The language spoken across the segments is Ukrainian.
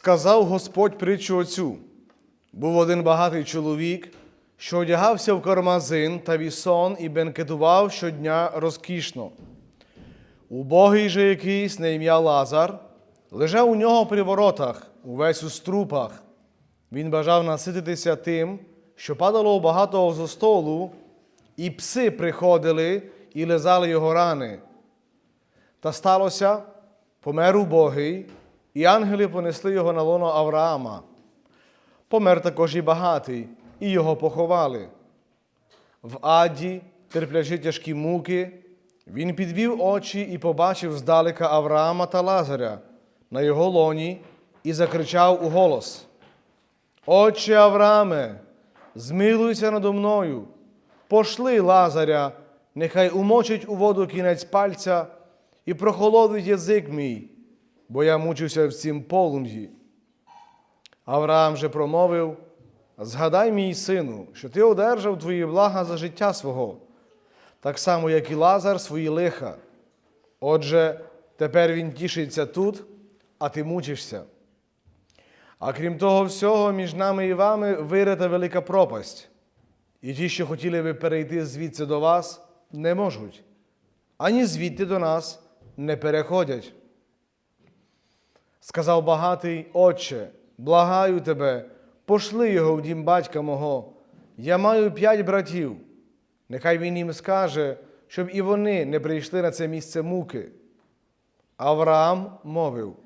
Сказав Господь притчу оцю. Був один багатий чоловік, що одягався в кармазин та вісон і бенкетував щодня розкішно. Убогий же якийсь на ім'я Лазар лежав у нього при воротах, увесь у струпах. Він бажав насититися тим, що падало у багатого зо столу, і пси приходили і лизали його рани. Та сталося, помер убогий, і ангели понесли його на лоно Авраама. Помер також і багатий, і його поховали. В аді, терплячи тяжкі муки, він підвів очі і побачив здалека Авраама та Лазаря на його лоні і закричав у голос: Отче Аврааме, змилуйся надо мною, пошли Лазаря, нехай умочить у воду кінець пальця і прохолодить язик мій, бо я мучився в цім полум'ї. Авраам же промовив: Згадай, мій сину, що ти одержав твої блага за життя свого, так само, як і Лазар свої лиха. Отже, тепер він тішиться тут, а ти мучишся. А крім того всього, між нами і вами вирита велика пропасть. І ті, що хотіли би перейти звідси до вас, не можуть, ані звідти до нас не переходять. Сказав багатий, Отче, благаю тебе, пошли його в дім батька мого. Я маю п'ять братів. Нехай він їм скаже, щоб і вони не прийшли на це місце муки. Авраам мовив: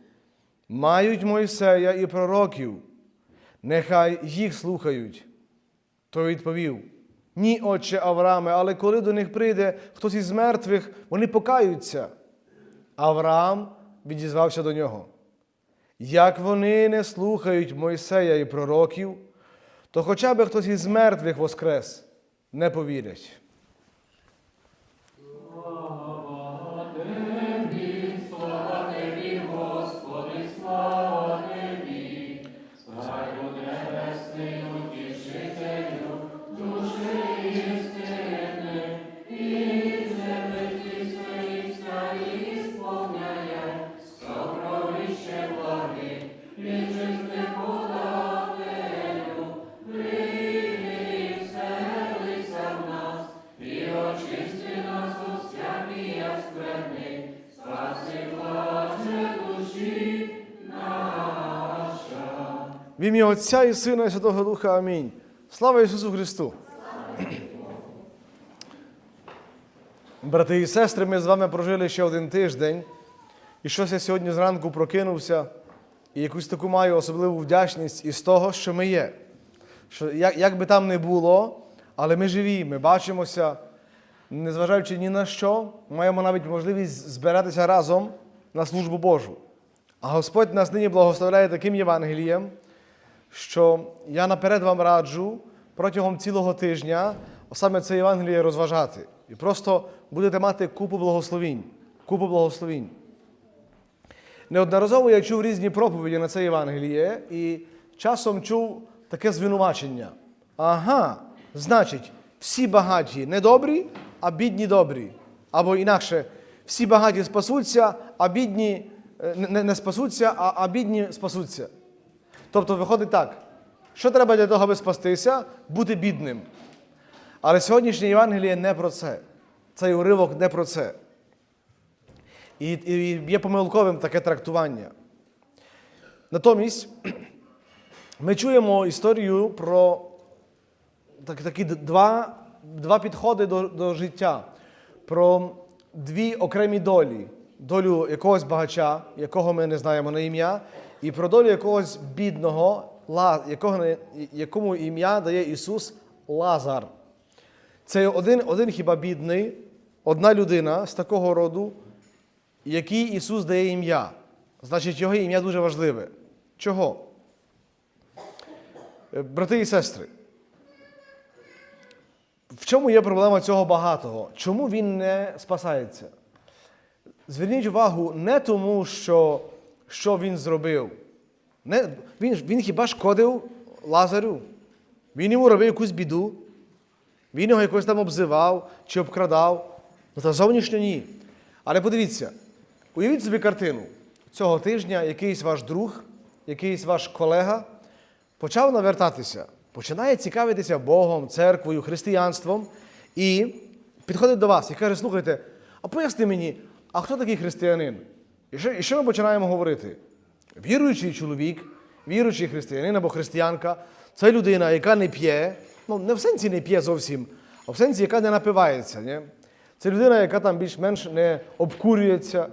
Мають Мойсея і пророків, нехай їх слухають. Той відповів: Ні, отче Аврааме, але коли до них прийде хтось із мертвих, вони покаються. Авраам відізвався до нього. Як вони не слухають Мойсея і пророків, то хоча б хтось із мертвих воскрес не повірять. В ім'я Отця і Сина і Святого Духа. Амінь. Слава Ісусу Христу! Брати і сестри, ми з вами прожили ще один тиждень, і щось я сьогодні зранку прокинувся, і якусь таку маю особливу вдячність із того, що ми є. Що як, як би там не було, але ми живі, ми бачимося, незважаючи ні на що, маємо навіть можливість збиратися разом на службу Божу. А Господь нас нині благословляє таким Євангелієм, що я наперед вам раджу протягом цілого тижня саме це Євангеліє розважати. І просто будете мати купу благословінь. Купу благословінь. Неодноразово я чув різні проповіді на це Євангеліє і часом чув таке звинувачення. Ага, значить, всі багаті недобрі, а бідні добрі. Або інакше, всі багаті спасуться, а бідні е, не, спасуться, а бідні спасуться. Тобто виходить так, що треба для того, аби спастися? Бути бідним. Але сьогоднішнє Євангеліє не про це. Цей уривок не про це. І, і є помилковим таке трактування. Натомість ми чуємо історію про так, такі два, два підходи до, до життя, про дві окремі долі. Долю якогось багача, якого ми не знаємо на ім'я, і про долю якогось бідного, якого, якому ім'я дає Ісус Лазар. Це один, один хіба бідний, одна людина з такого роду, якій Ісус дає ім'я. Значить, його ім'я дуже важливе. Чого? Е, Брати і сестри, в чому є проблема цього багатого? Чому він не спасається? Зверніть увагу не тому, що, що він зробив. Не, він, він хіба шкодив Лазарю? Він йому робив якусь біду, він його якось там обзивав чи обкрадав. Ну, та зовнішньо ні. Але подивіться, уявіть собі картину. Цього тижня якийсь ваш друг якийсь ваш колега почав навертатися, починає цікавитися Богом, церквою, християнством і підходить до вас і каже: слухайте, а поясни мені, а хто такий християнин? І що, і що ми починаємо говорити? Віруючий чоловік, віруючий християнин або християнка це людина, яка не п'є, ну не в сенсі не п'є зовсім, а в сенсі, яка не напивається. Ні? Це людина, яка там більш-менш не обкурюється.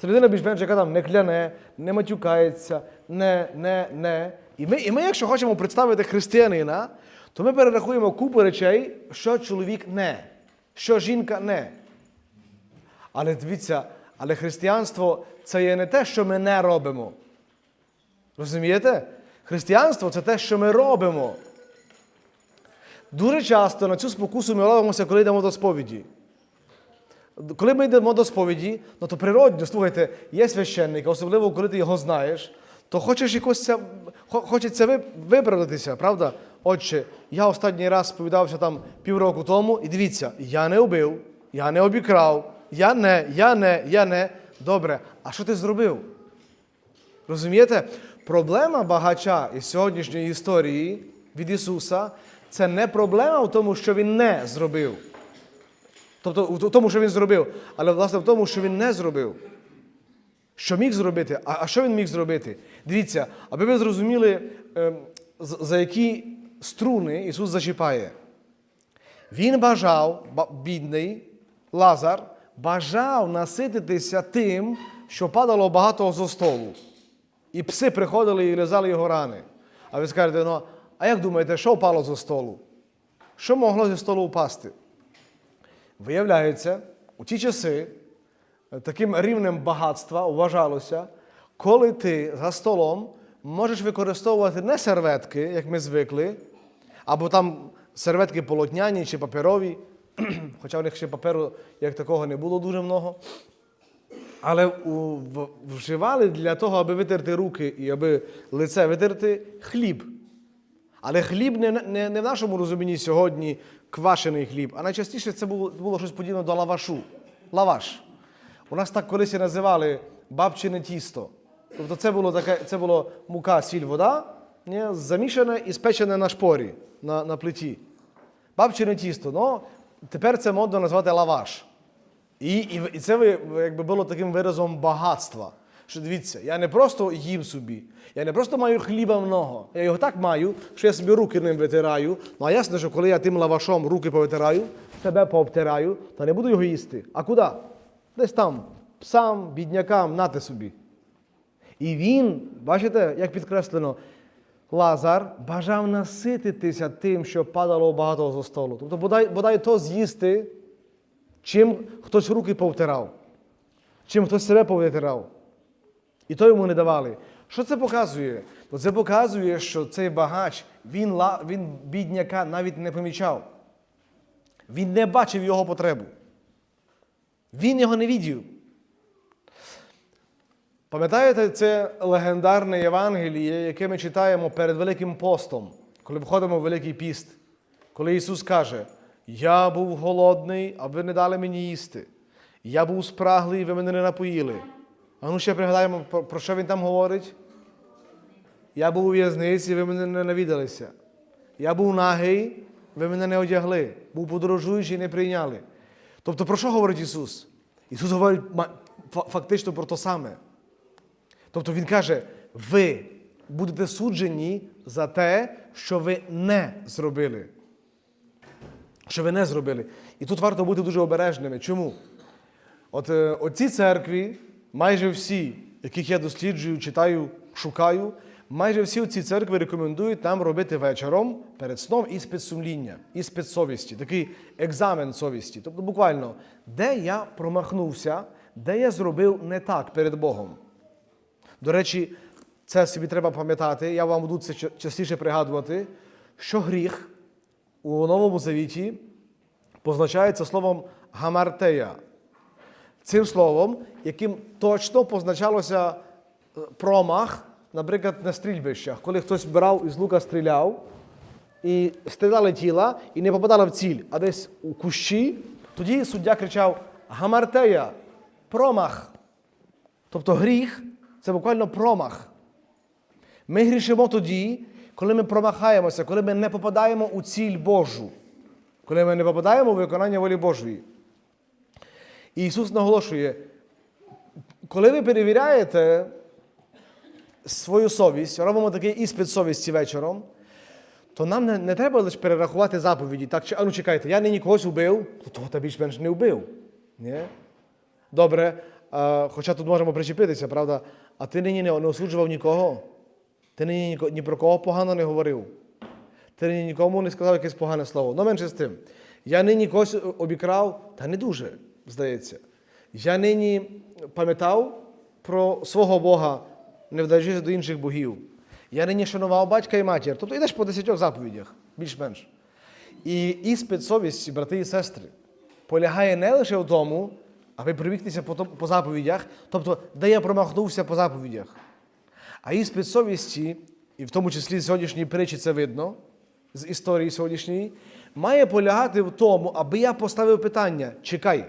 Це людина більш-менш, яка там не кляне, не матюкається, не, не, не. І ми, і ми, якщо хочемо представити християнина, то ми перерахуємо купу речей, що чоловік не, що жінка не. Але дивіться, але християнство це є не те, що ми не робимо. Розумієте? Християнство це те, що ми робимо. Дуже часто на цю спокусу ми робимося, коли йдемо до сповіді. Коли ми йдемо до сповіді, ну то природньо, слухайте, є священник, особливо коли ти його знаєш, то хочеш якось хочеться виправдатися, правда? Отче, я останній раз сповідався там півроку тому, і дивіться, я не убив, я не обікрав, я не, я не, я не. Добре, а що ти зробив? Розумієте? Проблема багача із сьогоднішньої історії від Ісуса це не проблема в тому, що Він не зробив. Тобто в тому, що він зробив, але власне в тому, що він не зробив. Що міг зробити? А, а що він міг зробити? Дивіться, аби ви зрозуміли, ем, за які струни Ісус зачіпає. Він бажав, бідний Лазар, бажав насититися тим, що падало багато зо столу. І пси приходили і лизали його рани. А ви скажете, ну, а як думаєте, що впало зо столу? Що могло зі столу впасти? Виявляється, у ті часи е, таким рівнем багатства вважалося, коли ти за столом можеш використовувати не серветки, як ми звикли, або там серветки полотняні чи паперові, хоча в них ще паперу як такого не було дуже много. Але вживали для того, аби витерти руки і аби лице витерти хліб. Але хліб не, не, не в нашому розумінні сьогодні квашений хліб, а найчастіше це було, було щось подібне до лавашу. Лаваш. У нас так колись і називали бабчине тісто. Тобто це було, таке, це було мука, сіль, вода, ні, замішане і спечене на шпорі, на, на плиті. Бабчине тісто. Ну, тепер це модно назвати лаваш. І, і, це якби було таким виразом багатства. Що дивіться, я не просто їм собі, я не просто маю хліба много. Я його так маю, що я собі руки ним витираю. Ну а ясно, що коли я тим лавашом руки повитираю, себе пообтираю, то не буду його їсти. А куди? Десь там, псам, біднякам, нате собі. І він, бачите, як підкреслено, Лазар бажав насититися тим, що падало багато зо столу. Тобто, бодай, бодай то з'їсти, чим хтось руки повтирав, чим хтось себе повитирав. І то йому не давали. Що це показує? Це показує, що цей багач, він, він бідняка навіть не помічав. Він не бачив його потребу. Він його не відів. Пам'ятаєте, це легендарне Євангеліє, яке ми читаємо перед Великим постом, коли входимо в Великий піст, коли Ісус каже: Я був голодний, а ви не дали мені їсти. Я був спраглий, ви мене не напоїли. А ну ще пригадаємо, про, що він там говорить? Я був у в'язниці, ви мене не навідалися. Я був нагий, ви мене не одягли. Був подорожуючий, не прийняли. Тобто, про що говорить Ісус? Ісус говорить фактично про те саме. Тобто Він каже, ви будете суджені за те, що ви не зробили. Що ви не зробили. І тут варто бути дуже обережними. Чому? От е, оці церкві, майже всі, яких я досліджую, читаю, шукаю, майже всі ці церкви рекомендують нам робити вечором перед сном іспит сумління, іспит совісті, такий екзамен совісті. Тобто, буквально, де я промахнувся, де я зробив не так перед Богом. До речі, це собі треба пам'ятати, я вам буду це частіше пригадувати, що гріх у Новому Завіті позначається словом гамартея. Цим словом, яким точно позначалося е, промах, наприклад, на стрільбищах, коли хтось брав із лука стріляв, і стріла летіла і не попадала в ціль, а десь у кущі, тоді суддя кричав Гамартея, промах. Тобто гріх це буквально промах. Ми грішимо тоді, коли ми промахаємося, коли ми не попадаємо у ціль Божу, коли ми не попадаємо у виконання волі Божої. І Ісус наголошує, коли ви перевіряєте свою совість, робимо такий іспит совісті вечором, то нам не, не треба лише перерахувати заповіді. Так, а ну чекайте, я нині когось убив, то того та більш-менш не вбив. Ні? Добре, а, хоча тут можемо причепитися, правда? А ти нині не, осуджував нікого. Ти нині ні, ні про кого погано не говорив. Ти нині нікому не сказав якесь погане слово. Ну, менше з тим. Я нині когось обікрав, та не дуже, здається. Я нині пам'ятав про свого Бога, не вдаючись до інших богів. Я нині шанував батька і матір. Тобто йдеш по десятьох заповідях, більш-менш. І іспит совісті, брати і сестри, полягає не лише в тому, аби привіктися по, по заповідях, тобто, де я промахнувся по заповідях. А іспит совісті, і в тому числі з сьогоднішньої притчі це видно, з історії сьогоднішньої, має полягати в тому, аби я поставив питання: чекай,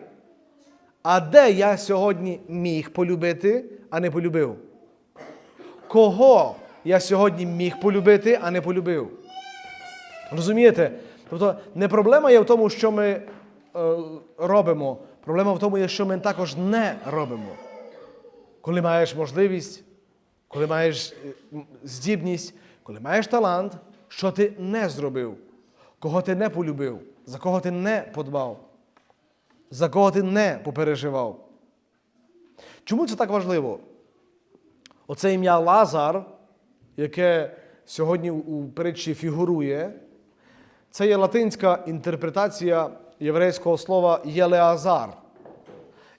а де я сьогодні міг полюбити, а не полюбив? Кого я сьогодні міг полюбити, а не полюбив? Розумієте? Тобто не проблема є в тому, що ми е, робимо, проблема в тому, що ми також не робимо. Коли маєш можливість, коли маєш е, здібність, коли маєш талант, що ти не зробив, кого ти не полюбив, за кого ти не подбав, за кого ти не попереживав. Чому це так важливо? Оце ім'я Лазар, яке сьогодні у притчі фігурує, це є латинська інтерпретація єврейського слова Єлеазар.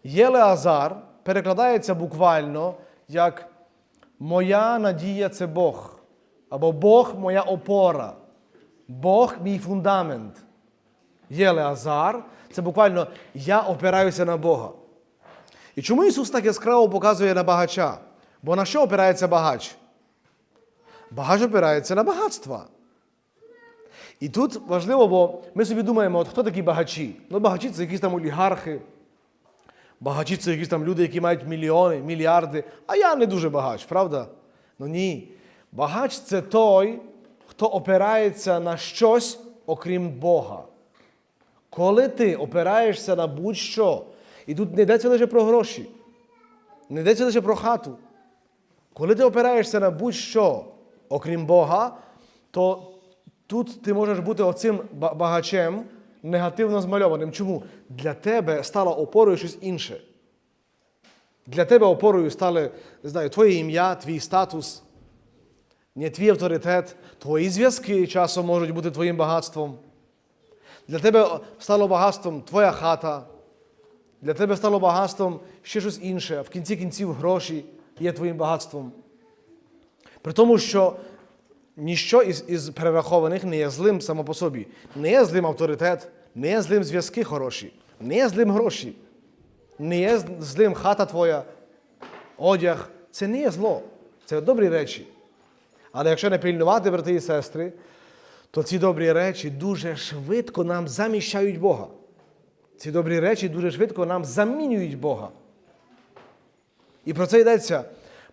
Єлеазар перекладається буквально як Моя надія це Бог. Або Бог моя опора. Бог мій фундамент. Єлеазар це буквально я опираюся на Бога. І чому Ісус так яскраво показує на багача? Бо на що опирається багач? Багач опирається на багатства. І тут важливо, бо ми собі думаємо, от хто такі багачі? Ну, багачі це якісь там олігархи, багачі це якісь там люди, які мають мільйони, мільярди. А я не дуже багач, правда? Ну ні. Багач це той, хто опирається на щось, окрім Бога. Коли ти опираєшся на будь-що, і тут не йдеться лише про гроші, не йдеться лише про хату. Коли ти опираєшся на будь-що, окрім Бога, то тут ти можеш бути оцим багачем негативно змальованим. Чому? Для тебе стало опорою щось інше. Для тебе опорою стали, не знаю, твоє ім'я, твій статус, не твій авторитет, твої зв'язки часом можуть бути твоїм багатством. Для тебе стало багатством твоя хата. Для тебе стало багатством ще щось інше, а в кінці кінців гроші є твоїм багатством. При тому, що ніщо із, із перерахованих не є злим само по собі. Не є злим авторитет, не є злим зв'язки хороші, не є злим гроші, не є злим хата твоя, одяг. Це не є зло. Це добрі речі. Але якщо не пильнувати, брати і сестри, то ці добрі речі дуже швидко нам заміщають Бога. Ці добрі речі дуже швидко нам замінюють Бога. І про це йдеться.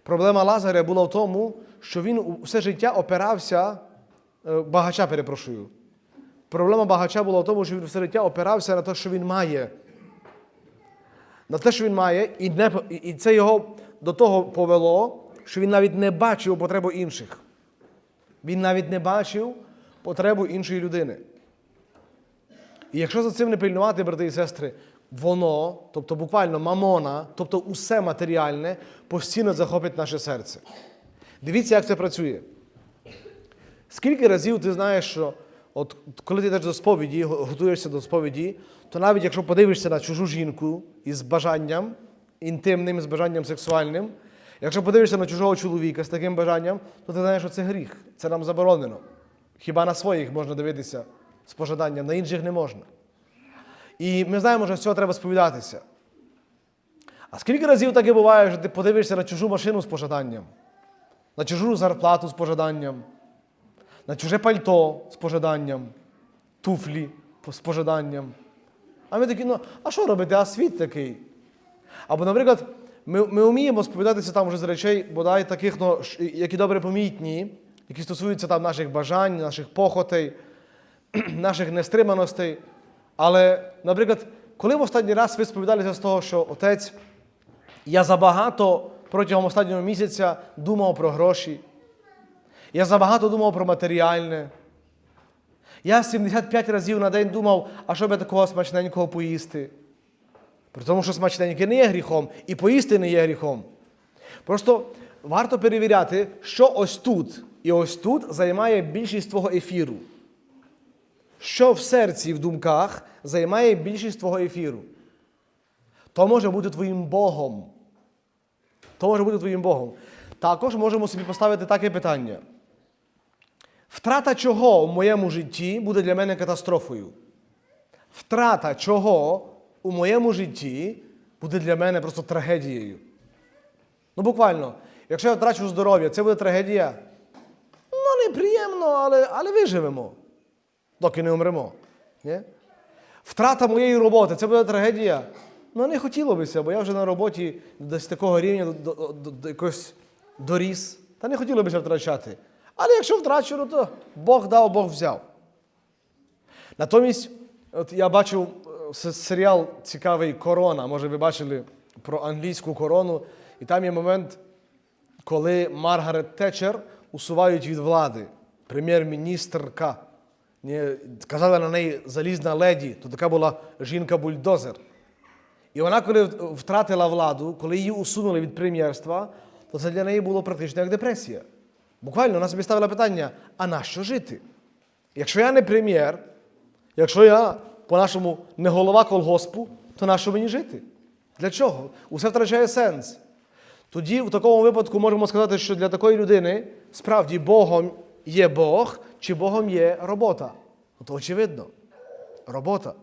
Проблема Лазаря була в тому, що він все життя опирався, е, багача, перепрошую. Проблема багача була в тому, що він все життя опирався на те, що він має. На те, що він має, і, не, і це його до того повело, що він навіть не бачив потребу інших. Він навіть не бачив потребу іншої людини. І якщо за цим не пильнувати, брати і сестри, воно, тобто буквально мамона, тобто усе матеріальне, постійно захопить наше серце. Дивіться, як це працює. Скільки разів ти знаєш, що от коли ти йдеш до сповіді, готуєшся до сповіді, то навіть якщо подивишся на чужу жінку із бажанням інтимним, з бажанням сексуальним, якщо подивишся на чужого чоловіка з таким бажанням, то ти знаєш, що це гріх, це нам заборонено. Хіба на своїх можна дивитися з пожаданням, на інших не можна. І ми знаємо, що з цього треба сповідатися. А скільки разів таке буває, що ти подивишся на чужу машину з пожаданням, на чужу зарплату з пожаданням, на чуже пальто з пожаданням, туфлі з пожаданням. А ми такі, ну, а що робити? А світ такий. Або, наприклад, Ми, ми вміємо сповідатися там вже з речей, бодай таких, ну, які добре помітні, які стосуються там наших бажань, наших похотей, наших нестриманостей. Але, наприклад, коли в останній раз ви сповідалися з того, що отець, я забагато протягом останнього місяця думав про гроші, я забагато думав про матеріальне. Я 75 разів на день думав, а що би такого смачненького поїсти. При тому, що смачненьке не є гріхом, і поїсти не є гріхом. Просто варто перевіряти, що ось тут і ось тут займає більшість твого ефіру. Що в серці і в думках займає більшість твого ефіру. То може бути твоїм Богом. То може бути твоїм Богом. Також можемо собі поставити таке питання. Втрата чого в моєму житті буде для мене катастрофою? Втрата чого у моєму житті буде для мене просто трагедією. Ну, буквально, якщо я втрачу здоров'я, це буде трагедія. Ну, неприємно, але, але виживемо, доки не умремо. Ні? Втрата моєї роботи це буде трагедія. Ну, не хотіло бися, бо я вже на роботі десь такого рівня до, до, до, до якось доріс. Та не хотіло бися втрачати. Але якщо втрачу, ну, то Бог дав, Бог взяв. Натомість, от я бачив е, серіал цікавий Корона. Може, ви бачили про англійську корону. І там є момент, коли Маргарет Тетчер усувають від влади, прем'єр-міністрка. Ні, Казали на неї залізна леді, то така була жінка-бульдозер. І вона, коли втратила владу, коли її усунули від прем'єрства, то це для неї було практично як депресія. Буквально вона собі ставила питання: а на що жити? Якщо я не прем'єр, якщо я, по-нашому, не голова колгоспу, то на що мені жити? Для чого? Усе втрачає сенс. Тоді, в такому випадку, можемо сказати, що для такої людини справді Богом є Бог, чи Богом є робота. То очевидно. Робота.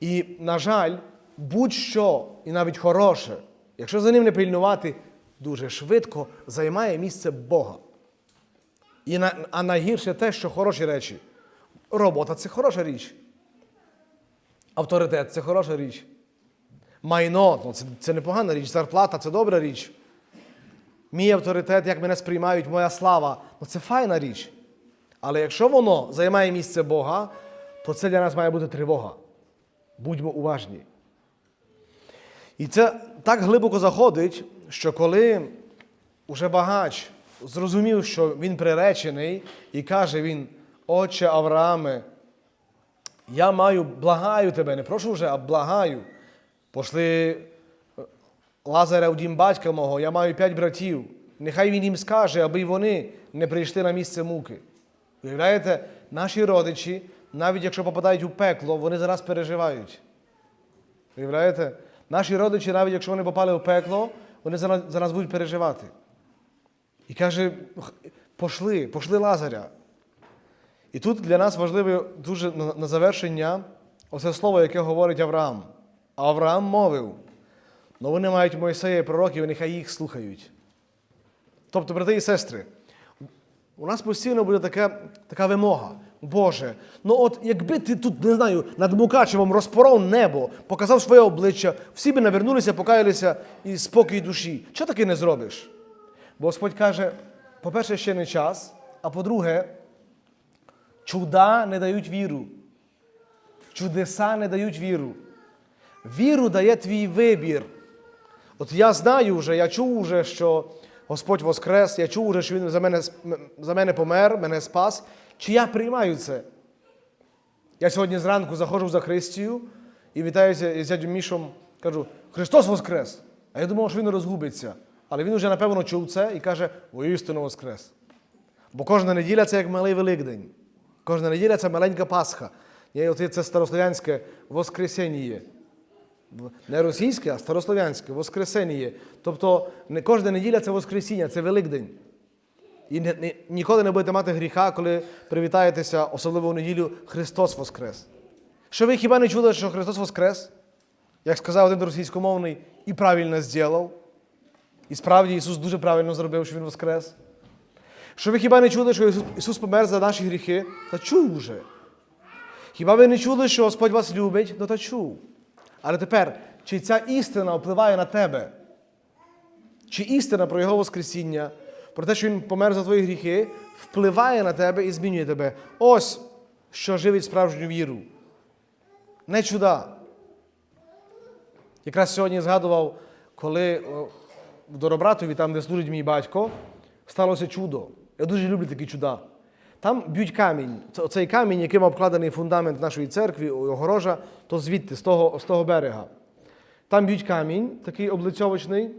І, на жаль, будь-що, і навіть хороше, якщо за ним не пильнувати, дуже швидко займає місце Бога. І на, а найгірше те, що хороші речі. Робота це хороша річ. Авторитет це хороша річ. Майно ну, це, це непогана річ, зарплата це добра річ. Мій авторитет, як мене сприймають, моя слава ну, це файна річ. Але якщо воно займає місце Бога, то це для нас має бути тривога. Будьмо уважні. І це так глибоко заходить, що коли уже багач зрозумів, що він приречений, і каже він, Отче Аврааме, я маю, благаю тебе, не прошу вже, а благаю. Пошли е, Лазаря в дім батька мого, я маю п'ять братів. Нехай він їм скаже, аби вони не прийшли на місце муки. Уявляєте, наші родичі, навіть якщо попадають у пекло, вони зараз переживають. Уявляєте? Наші родичі, навіть якщо вони попали в пекло, вони за нас, за нас будуть переживати. І каже, пошли, пошли Лазаря. І тут для нас важливе дуже на, завершення оце слово, яке говорить Авраам. Авраам мовив, ну вони мають Мойсея і пророків, і нехай їх слухають. Тобто, брати і сестри, у нас постійно буде така, така вимога. Боже, ну от якби ти тут, не знаю, над Мукачевом розпоров небо, показав своє обличчя, всі би навернулися, покаялися і спокій душі. Чого таки не зробиш? Бо Господь каже: по-перше, ще не час, а по-друге, чуда не дають віру. Чудеса не дають віру. Віру дає твій вибір. От я знаю вже, я чув вже, що Господь воскрес, я чув вже, що Він за мене, за мене помер, мене спас. Чи я приймаю це? Я сьогодні зранку заходжу в Захристію і вітаюся із дядю Мішом, кажу, Христос Воскрес! А я думав, що він розгубиться. Але він вже, напевно, чув це і каже, воістину Воскрес. Бо кожна неділя це як малий Великдень. Кожна неділя це маленька Пасха. Оце це старослов'янське Воскресеніє. Не російське, а старослов'янське, Воскресеніє. Тобто не кожна неділя це Воскресіння, це Великдень. І ніколи не будете мати гріха, коли привітаєтеся, особливо у неділю, Христос Воскрес. Що ви хіба не чули, що Христос Воскрес? Як сказав один російськомовний, і правильно зробив. І справді Ісус дуже правильно зробив, що Він Воскрес. Що ви хіба не чули, що Ісус помер за наші гріхи? Та чув уже. Хіба ви не чули, що Господь вас любить? Ну та чув. Але тепер, чи ця істина впливає на тебе? чи істина про Його Воскресіння, про те, що Він помер за твої гріхи, впливає на тебе і змінює тебе. Ось що живить справжню віру. Не чуда. Якраз сьогодні згадував, коли в Доробратові, там, де служить мій батько, сталося чудо. Я дуже люблю такі чуда. Там б'ють камінь. Це- Оцей камінь, яким обкладений фундамент нашої церкви, огорожа, то звідти, з того, з того берега. Там б'ють камінь, такий облицьовочний.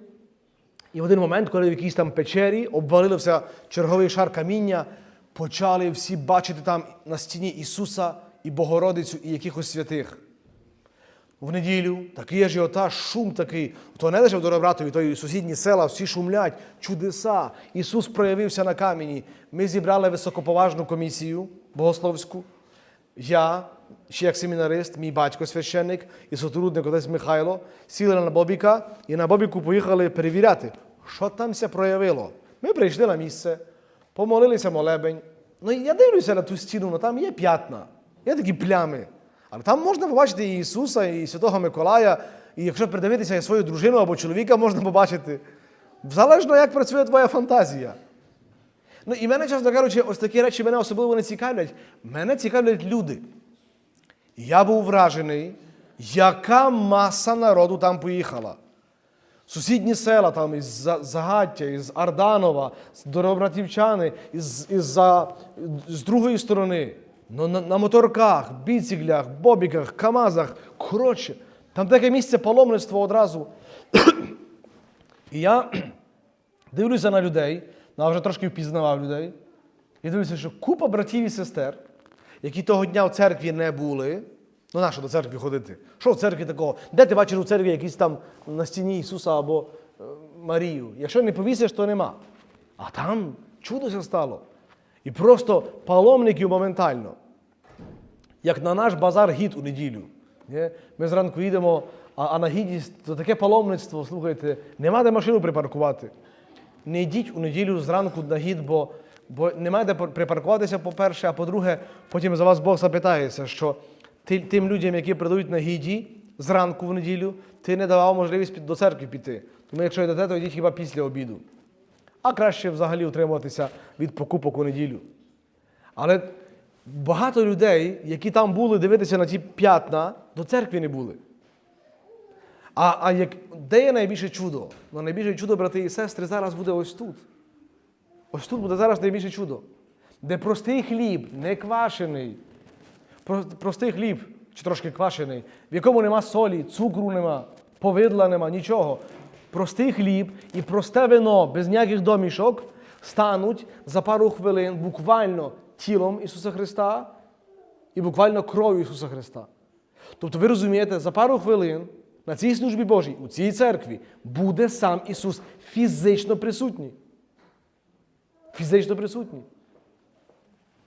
І в один момент, коли в якійсь там печері обвалився черговий шар каміння, почали всі бачити там на стіні Ісуса і Богородицю, і якихось святих. В неділю такий ажіотаж, шум такий. То не лише в Доробратові, то й сусідні села, всі шумлять, чудеса. Ісус проявився на камені. Ми зібрали високоповажну комісію богословську. Я, ще як семінарист, мій батько священник і сотрудник отець Михайло, сіли на Бобіка і на Бобіку поїхали перевіряти, що там ся проявило. Ми прийшли на місце, помолилися молебень. Ну я дивлюся на ту стіну, ну там є п'ятна, є такі плями. Але там можна побачити і Ісуса, і Святого Миколая, і якщо придивитися свою дружину або чоловіка, можна побачити. Залежно, як працює твоя фантазія. Ну і мене, чесно кажучи, ось такі речі мене особливо не цікавлять. Мене цікавлять люди. Я був вражений, яка маса народу там поїхала. Сусідні села там із За- Загаття, із Арданова, з Доробратівчани, із, із, з другої сторони. Ну, на, на моторках, біциклях, бобіках, камазах. Коротше, там таке місце паломництва одразу. І я дивлюся на людей, ну, а вже трошки впізнавав людей. І дивлюся, що купа братів і сестер, які того дня в церкві не були. Ну, нащо до церкви ходити? Що в церкві такого? Де ти бачиш у церкві якісь там на стіні Ісуса або е, Марію? Якщо не повісиш, то нема. А там чудося стало. І просто паломників моментально. Як на наш базар гід у неділю. Ми зранку їдемо, а, на гідність то таке паломництво, слухайте, нема де машину припаркувати. Не йдіть у неділю зранку на гід, бо, бо немає де припаркуватися, по-перше, а по-друге, потім за вас Бог запитається, що ти, тим людям, які придають на гіді зранку в неділю, ти не давав можливість до церкви піти. Тому якщо йдете, то йдіть хіба після обіду. А краще взагалі утримуватися від покупок у неділю. Але багато людей, які там були дивитися на ті п'ятна, до церкви не були. А, а як, де є найбільше чудо? Ну, найбільше чудо, брати і сестри, зараз буде ось тут. Ось тут буде зараз найбільше чудо. Де простий хліб, не квашений, про- простий хліб, чи трошки квашений, в якому нема солі, цукру нема, повидла нема, нічого. Простий хліб і просте вино без ніяких домішок стануть за пару хвилин буквально тілом Ісуса Христа і буквально кров'ю Ісуса Христа. Тобто ви розумієте, за пару хвилин на цій службі Божій, у цій церкві, буде сам Ісус фізично присутній. Фізично присутній.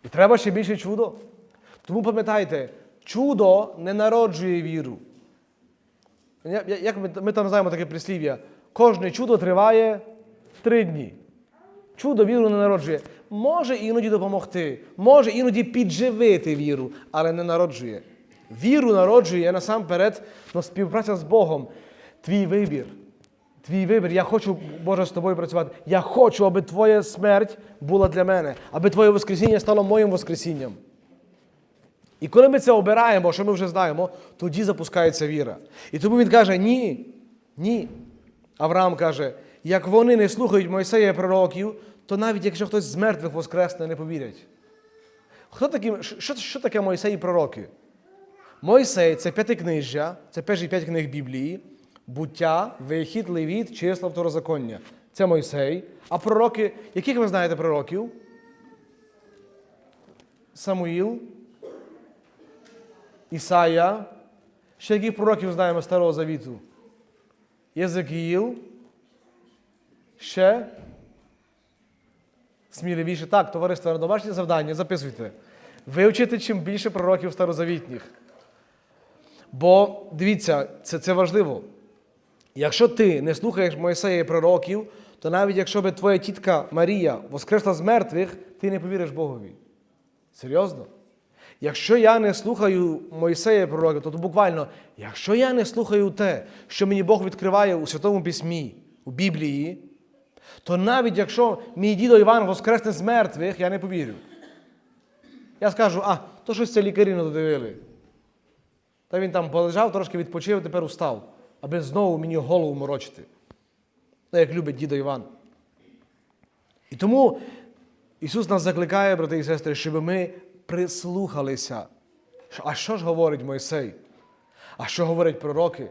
І треба ще більше чудо. Тому пам'ятайте, чудо не народжує віру. Як ми, ми там знаємо таке прислів'я, кожне чудо триває три дні. Чудо віру не народжує. Може іноді допомогти, може іноді підживити віру, але не народжує. Віру народжує насамперед ну, співпраця з Богом. Твій вибір. Твій вибір. Я хочу, Боже, з тобою працювати. Я хочу, аби Твоя смерть була для мене, аби Твоє Воскресіння стало моїм Воскресінням. І коли ми це обираємо, що ми вже знаємо, тоді запускається віра. І тому він каже: ні, ні. Авраам каже: як вони не слухають Мойсея пророків, то навіть якщо хтось з мертвих воскресне, не повірять. Хто такі, що, що таке Мойсей пророки? Мойсей це п'ятикнижжя, це перші п'ять книг Біблії, буття, вихід, левіт, числа, второзаконня. Це Мойсей. А пророки, яких ви знаєте пророків? Самуїл, Ісая. Ще яких пророків знаємо Старого Завіту? Єзекіїл. Ще. Сміливіше. Так, товариство, на домашнє завдання, записуйте. Вивчити чим більше пророків старозавітніх. Бо дивіться, це, це важливо. Якщо ти не слухаєш Моїсея і пророків, то навіть якщо би твоя тітка Марія воскресла з мертвих, ти не повіриш Богові. Серйозно? Якщо я не слухаю Мойсея і пророків, то буквально, якщо я не слухаю те, що мені Бог відкриває у Святому Письмі, у Біблії, то навіть якщо мій дідо Іван воскресне з мертвих, я не повірю. Я скажу, а, то щось це лікарі не додивили. Та він там полежав, трошки відпочив, тепер устав, аби знову мені голову морочити. Так як любить дідо Іван. І тому Ісус нас закликає, брати і сестри, щоб ми прислухалися. А що ж говорить Мойсей? А що говорять пророки?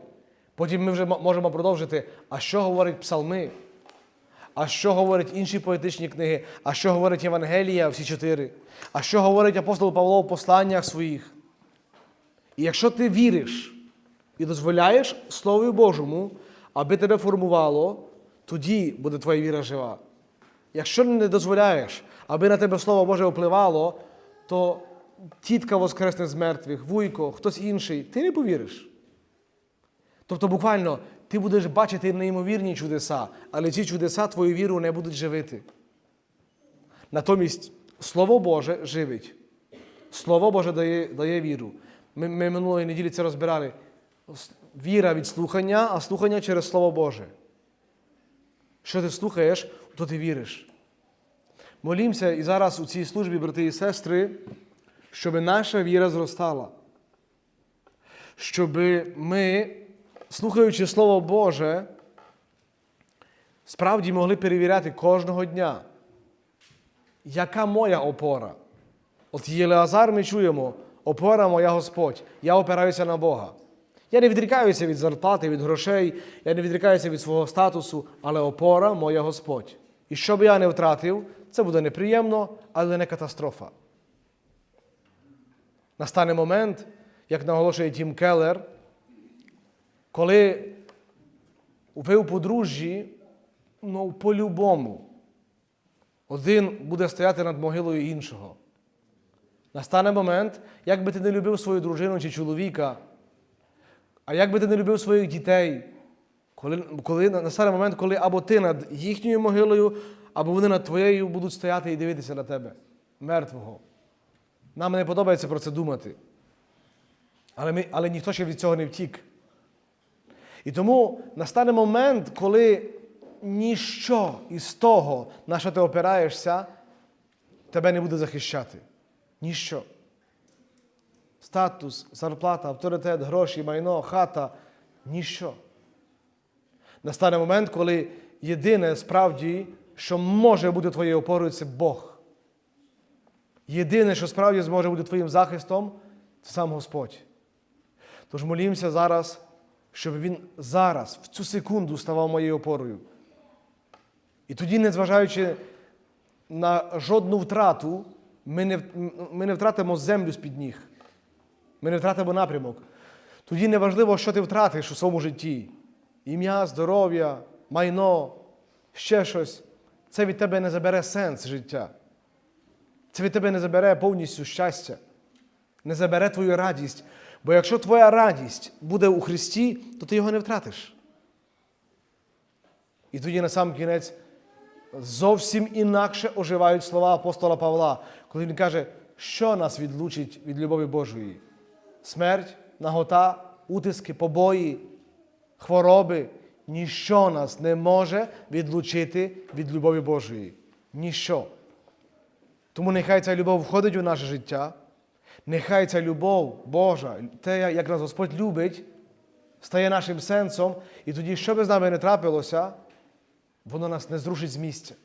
Потім ми вже можемо продовжити, а що говорять псалми? А що говорять інші поетичні книги? А що говорить Євангелія, всі чотири? А що говорить апостол Павло в посланнях своїх? І якщо ти віриш і дозволяєш Слову Божому, аби тебе формувало, тоді буде твоя віра жива. Якщо не дозволяєш, аби на тебе Слово Боже впливало, то тітка воскресне з мертвих, вуйко, хтось інший, ти не повіриш. Тобто, буквально, ти будеш бачити неймовірні чудеса, але ці чудеса твою віру не будуть живити. Натомість Слово Боже живить. Слово Боже дає, дає віру. Ми, ми минулої неділі це розбирали. Віра від слухання, а слухання через Слово Боже. Що ти слухаєш, то ти віриш. Молімося і зараз у цій службі, брати і сестри, щоб наша віра зростала. Щоб ми, слухаючи Слово Боже, справді могли перевіряти кожного дня, яка моя опора. От Єлеазар ми чуємо, опора моя Господь, я опираюся на Бога. Я не відрікаюся від зарплати, від грошей, я не відрікаюся від свого статусу, але опора моя Господь. І що би я не втратив, це буде неприємно, але не катастрофа. Настане момент, як наголошує Тім Келлер, коли ви у подружжі, ну, по-любому, один буде стояти над могилою іншого. Настане момент, як би ти не любив свою дружину чи чоловіка, а як би ти не любив своїх дітей, коли, коли настане момент, коли або ти над їхньою могилою, або вони над твоєю будуть стояти і дивитися на тебе, мертвого. Нам не подобається про це думати. Але, ми, але ніхто ще від цього не втік. І тому настане момент, коли ніщо із того, на що ти опираєшся, тебе не буде захищати. Ніщо. Статус, зарплата, авторитет, гроші, майно, хата ніщо. Настане момент, коли єдине справді, що може бути твоєю опорою, це Бог. Єдине, що справді зможе бути твоїм захистом, це сам Господь. Тож молімося зараз, щоб Він зараз, в цю секунду, ставав моєю опорою. І тоді, незважаючи на жодну втрату, ми не, ми не втратимо землю з-під ніг. Ми не втратимо напрямок. Тоді неважливо, що ти втратиш у своєму житті. Ім'я, здоров'я, майно, ще щось. Це від тебе не забере сенс життя. Це від тебе не забере повністю щастя, не забере твою радість. Бо якщо твоя радість буде у Христі, то ти його не втратиш. І тоді на сам кінець зовсім інакше оживають слова апостола Павла, коли він каже, що нас відлучить від любові Божої? Смерть, нагота, утиски, побої, хвороби. Ніщо нас не може відлучити від любові Божої. Ніщо. Тому нехай ця любов входить у наше життя, нехай ця любов Божа, те, як нас Господь любить, стає нашим сенсом, і тоді, що би з нами не трапилося, воно нас не зрушить з місця.